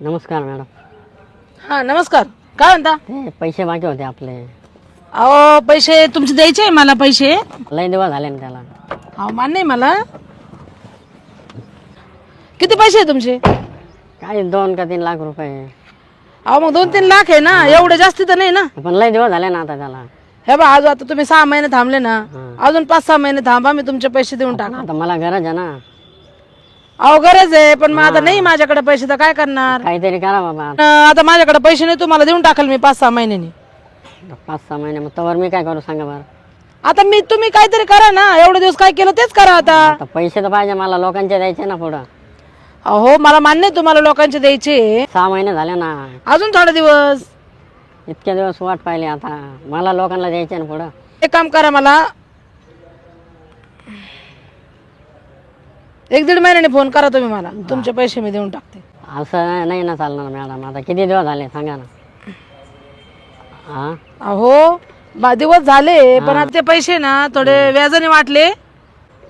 नमस्कार मॅडम. हा नमस्कार. काय म्हणता? ते पैसे बाकी होते आपले. अहो पैसे तुमचे द्यायचे आहे मला पैसे. लय दिवस झाले ना त्याला. अहो मान्य आहे मला. किती पैसे आहे तुमचे? काय दोन का तीन लाख रुपये. अहो मग दोन तीन लाख आहे ना. एवढे जास्ती तर नाही ना. पण लय दिवस झाले ना आता त्याला. हे बा आज आता तुम्ही सहा महिने थांबले ना. अजून पाच सहा महिने थांबा मी तुमचे पैसे देऊन टाका. आता मला गरज आहे ना. अहो गरज आहे पण मग आता नाही माझ्याकडे पैसे तर काय करणार? काहीतरी करा बाबा. अं, आता माझ्याकडे पैसे नाही तुम्हाला देऊन टाकाल मी पाच सहा महिन्यांनी. पाच सहा महिने मग तवर मी काय करू सांगा बरं. आता मी तुम्ही काहीतरी करा ना एवढे दिवस काय केलं तेच करा आता. आता पैसे तर पाहिजे मला लोकांचे द्यायचे ना पुढं. अहो मला मान्य आहे तुम्हाला लोकांचे द्यायचे. सहा महिने झाले ना. अजून थोडे दिवस. इतके दिवस वाट पाहिली आता. मला लोकांना द्यायचे ना पुढं. एक काम करा मला एक दीड महिन्याने फोन करा तुम्ही मला. तुमचे पैसे मी देऊन टाकते. असं नाही ना चालणार मॅडम आता किती दिवस झाले सांगा ना. हा? अहो बा- दिवस झाले पण आता ते पैसे ना थोडे व्याजाने वाटले.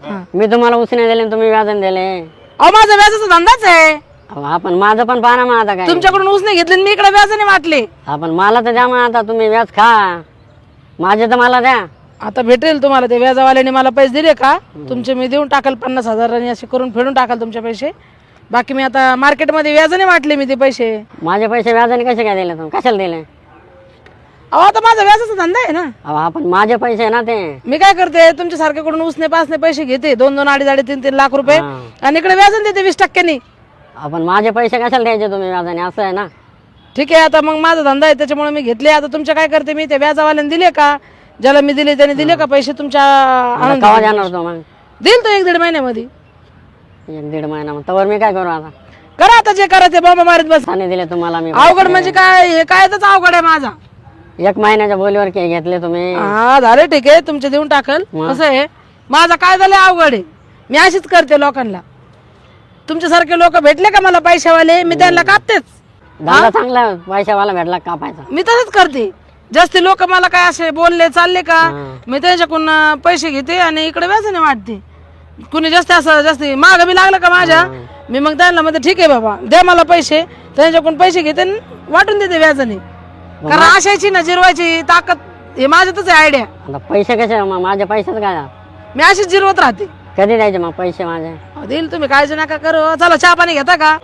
हा. मी तुम्हाला उसने दिले आणि तुम्ही व्याजन दिले. अहो माझा व्याजाचा धंदाच आहे. अहो, आपण माझं पण पाहा ना मग आता काय. तुमच्याकडून उसने घेतले आणि मी इकडे व्याजाने वाटले. आपण मला तर द्या मग आता तुम्ही व्याज खा. माझे तर मला द्या. आता भेटेल तुम्हाला ते व्याजावाल्याने मला पैसे दिले का? तुमचे मी देऊन टाकाल पन्नास हजार आणि असे करून फेडून टाकाल तुमचे पैसे. बाकी मी आता मार्केटमध्ये व्याजाने वाटले मी ते पैसे. माझे पैसे व्याजाने कसे काय दिले तुम्ही? कशाला दिले? अहो आता माझा व्याजाचा धंदा आहे ना. अहो आपण माझे पैसे आहे ना ते. मी काय करते तुमच्या सारख्याकडून उसने पाचने पैसे घेते. दोन दोन अडीच अडीच तीन तीन लाख रुपये हा. आणि इकडे व्याजन देते वीस टक्क्यांनी आपण माझे पैसे कशाला द्यायचे तुम्ही? व्याजाने असं आहे ना. ठीक आहे आता मग माझा धंदा आहे त्याच्यामुळे मी घेतले. आता तुमच्या काय करते मी त्या व्याजावाल्याने दिले का? ज्याला मी दिले त्याने दिले का पैसे तुमच्या जाणार तो मग? देईल तो एक दीड महिन्यामध्ये. एक दीड महिना मग. तवर मी काय करू आता? करा आता जे करा ते बॉम्ब मारीत बस. दिले तुम्हाला मी. अवघड म्हणजे काय? हे काय तर अवघड आहे माझा. एक महिन्याच्या बोलीवर के घेतले तुम्ही? हा झाले ठीक आहे तुमचे देऊन टाकल. कसं आहे? माझा काय झालं अवघड आहे. मी अशीच करते लोकांना. तुमच्यासारखे लोक भेटले का मला पैशावाले? मी त्यांना कापतेच. धंदा चांगला पैशावाला भेटला कापायचा? मी तसंच करते. जास्ती लोक मला काय असे बोलले चालले का. मी त्यांच्याकडून पैसे घेते आणि इकडे व्याजाने वाटते कुणी जास्त असं जास्त माग मी लागलं का माझ्या? मी मग त्यांना म्हणते ठीक आहे बाबा द्या मला पैसे. त्यांच्याकडून पैसे घेते आणि वाटून देते व्याजाने. कारण आशायची ना जिरवायची ताकद हे माझ्यातच आहे आयडिया आता पैसे कसे मग माझे पैसेच काय मी अशीच जिरवत राहते. कधी द्यायचे मग पैसे माझे? अहो, देईल तुम्ही काळजी नका करू. चला चहा पाणी घेता का?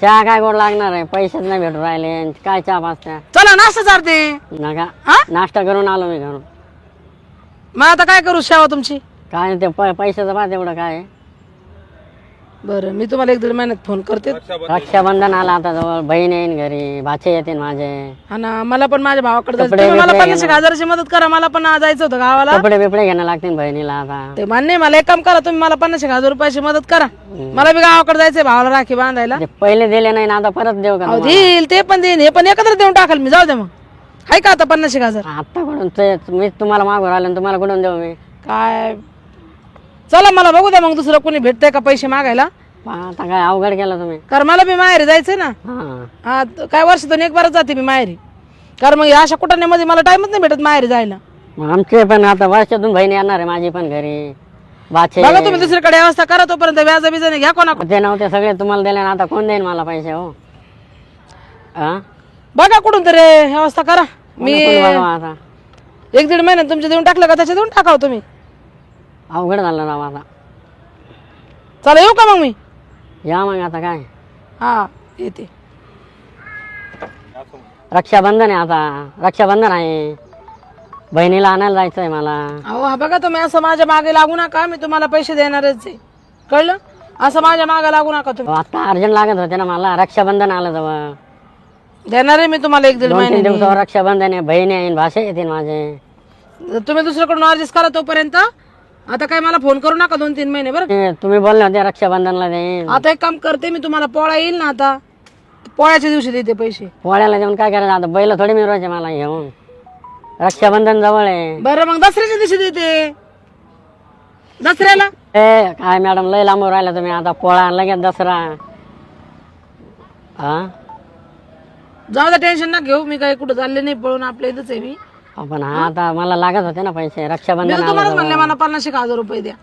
चहा काय गोड लागणार आहे? पैसेच नाही भेटू राहिले. आणि काय चहा पाचत्या चला नाश्ता चालते नका. हा? नाश्ता करून आलो मी घरून. मग आता काय करू शेवा तुमची? काय नाही ते प- पैशाचं पाहत एवढं काय आहे. बरं मी तुम्हाला एक दीड महिन्यात फोन करते. रक्षाबंधन आला आता जवळ बहीण येईन घरी भाचे येतील माझे. हा ना मला पण माझ्या भावाकडे जायचं. कपडे तुम्ही मला बिपडे पन्नास एक हजाराची मदत करा मला पण जायचं होतं गावाला. कपडे बिपडे घेणं लागतील बहिणीला आता. ते मान्य आहे, मला एक काम करा तुम्ही मला पन्नास एक हजार रुपयाची मदत करा. मला बी गावाकडे जायचंय भावाला राखी बांधायला. पहिले दिले नाही ना आता परत देऊ का अहो, देईल ते पण देईन. हे पण एकत्र देऊन टाकाल मी जाऊ दे मग. हाय का आता पन्नास एक हजार? आता कुठून ते मी तुम्हाला मागून राहिले आणि तुम्हाला कुठून देऊ मी? काय? चला मला बघू द्या मग दुसरं कोणी भेटतंय का पैसे मागायला. पहा, आता काय अवघड केलं तुम्ही. कारण मला बी माहेरी जायचंय ना. हा. हा त- काय वर्षातून एक बारच जाते मी माहेरी. कारण मग या अशा कुटाण्यामध्ये मला टाइमच नाही भेटत माहेरी जायला. मग आमचे पण आता वर्षातून बहीण येणार आहे माझी पण घरी. बघा तुम्ही दुसरीकडे व्यवस्था करा तोपर्यंत व्याज बिजाने घ्या कोणा ते नव्हते सगळे तुम्हाला दिले ना आता कोण देईन मला पैसे हो? हा? बघा कुठून तरी व्यवस्था करा. मी कोण बघावं आता? एक दीड महिन्यात तुमचे देऊन टाकलं का? त्याचे देऊन टाकाव तुम्ही. अवघड झालं राव आता. चला येऊ का मग मी? या मग आता काय? हा येते. रक्षाबंधन आहे आता. रक्षाबंधन आहे. बहिणीला आणायला जायचं आहे मला. अहो हा बघा तुम्ही असं माझ्या मागे लागू नका. मी तुम्हाला पैसे देणारच आहे. कळलं? असं माझ्या मागे लागू नका तुम्ही. आता अर्जंट लागत होते ना मला. रक्षाबंधन आलं जवळ. देणार आहे मी तुम्हाला एक दीड दोन तीन महिने दिवसावर रक्षाबंधन आहे बहिणी येईन भाषा येतील माझे. तुम्ही दुसरीकडून अर्जेस करा तोपर्यंत. आता काय मला फोन करू नका दोन तीन महिने बरं तुम्ही बोलले होते रक्षाबंधनला देईन आता एक काम करते मी तुम्हाला पोळा येईल ना आता. पोळ्याच्या दिवशी देते पैसे. पोळ्याला देऊन काय करायचं? आता बैल थोडी मिळवायचे मला घेऊन. रक्षाबंधन जवळ आहे. बरं मग दसऱ्याच्या दिवशी देते. दसऱ्याला? ए काय मॅडम लय लांबवर राहिला तुम्ही. आता पोळा लगेच दसरा. हा? जाऊ द्या टेन्शन ना घेऊ. मी काही कुठं चालले नाही पळून आपल्या इथंच आहे मी. आपण हा? आता मला लागत होते ना पैसे. मी रक्षाबंधन तर तुम्हालाच. म्हणले मला. पन्नास एक हजार रुपये द्या.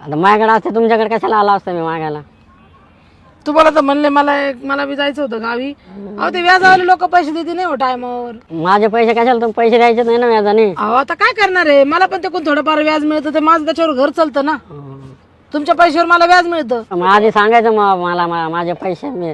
आता माझ्याकडे असते तुमच्याकडे कशाला आला असतं मी मागायला? तुम्हाला तर म्हणले मला एक मला बी जायचं होतं गावी. अहो ते व्याजावाले लोक पैसे देते नाही हो टायमावर. माझे पैसे कशाला तुम्ही पैसे द्यायचे नाही ना व्याजाने? अहो आता काय करणार आहे? मला पण ते कोण थोडंफार व्याज मिळतं ते माझं त्याच्यावर घर चालतं ना. तुमच्या पैशावर मला व्याज मिळतं. मग आधी सांगायचं मग मला मा- माझे पैसे मी